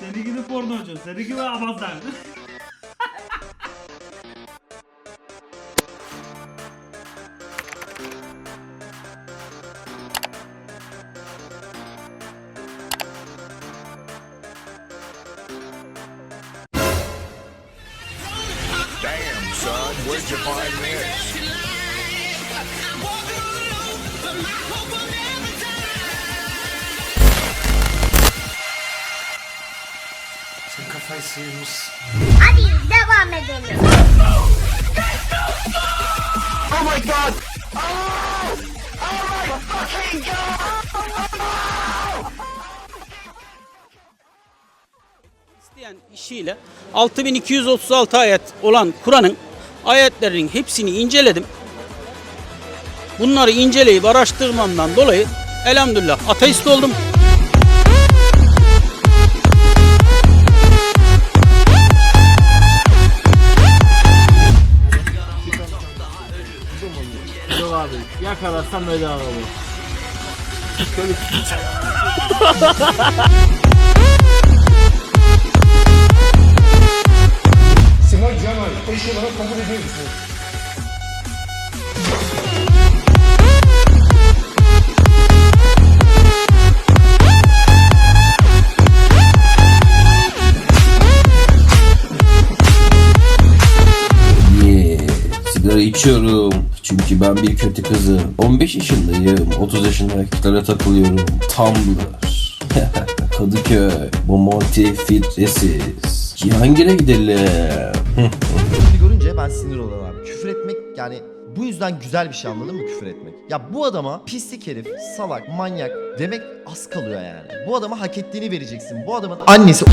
Senin gibi pornocu, senin gibi abazlar. Damn, son, where'd you find this? Sen kafayı sıyırmışsın. Hadi devam edelim. isteyen işiyle 6236 ayet olan Kur'an'ın ayetlerinin hepsini inceledim. Bunları inceleyip araştırmamdan dolayı elhamdülillah ateist oldum. Yok abi, yakalarsam öyle alalım. Simay Cemal eş olarak kabul ediyor musun? Sigara içiyorum. Çünkü ben bir kötü kızım. 15 yaşındayım. 30 yaşında erkeklere takılıyorum. Tumblr. Kadıköy. Bomonti filtresiz. Cihangir'e gidelim. Bunu görünce ben sinir oluyorum abi. Küfür etmek yani bu yüzden güzel bir şey anladın mı küfür etmek? Ya bu adama pislik herif, salak, manyak demek az kalıyor yani. Bu adama hak ettiğini vereceksin. Bu adamın annesi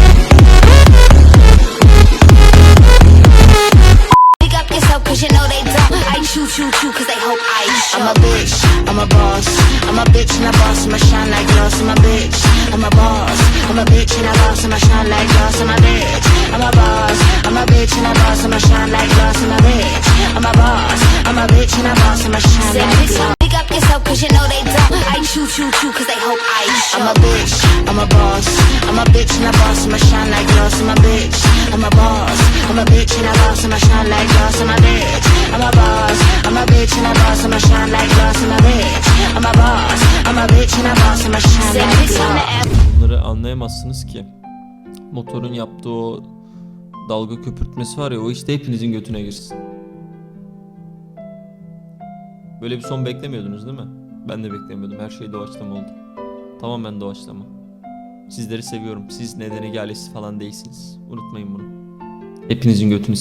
a boss. I'm a bitch and a boss, I'ma shine like glass. I'm a bitch, I'm a boss. I'm a bitch and a boss, I'ma shine like glass. I'm a bitch, I'm a boss. I'm a bitch and a boss, I'ma shine like glass. I'm a bitch, I'm a boss. I'm a bitch and a boss, I'ma shine like glass. Pick up yourself cause you know they don't. I shoot, shoot, shoot cause they hope I show. I'm a bitch, I'm a boss. I'm a bitch and a boss, I'ma shine like glass. I'm a bitch, I'm a boss. I'm a bitch and a boss, I'ma shine like glass. I'm a bitch, I'm a boss. I'm a bitch and a boss, I'ma shine like glass. I'm a bitch, I'm a boss. I'm a bitch and a boss, I'ma shine like glass. Bunları anlayamazsınız ki. Motorun yaptığı o dalga köpürtmesi var ya o işte hepinizin götüne girsin. Böyle bir son beklemiyordunuz değil mi? Ben de beklemiyordum. Her şey doğaçlama oldu. Tamamen doğaçlama. Sizleri seviyorum. Siz nedeni gelesi falan değilsiniz. Unutmayın bunu. Hepinizin götünü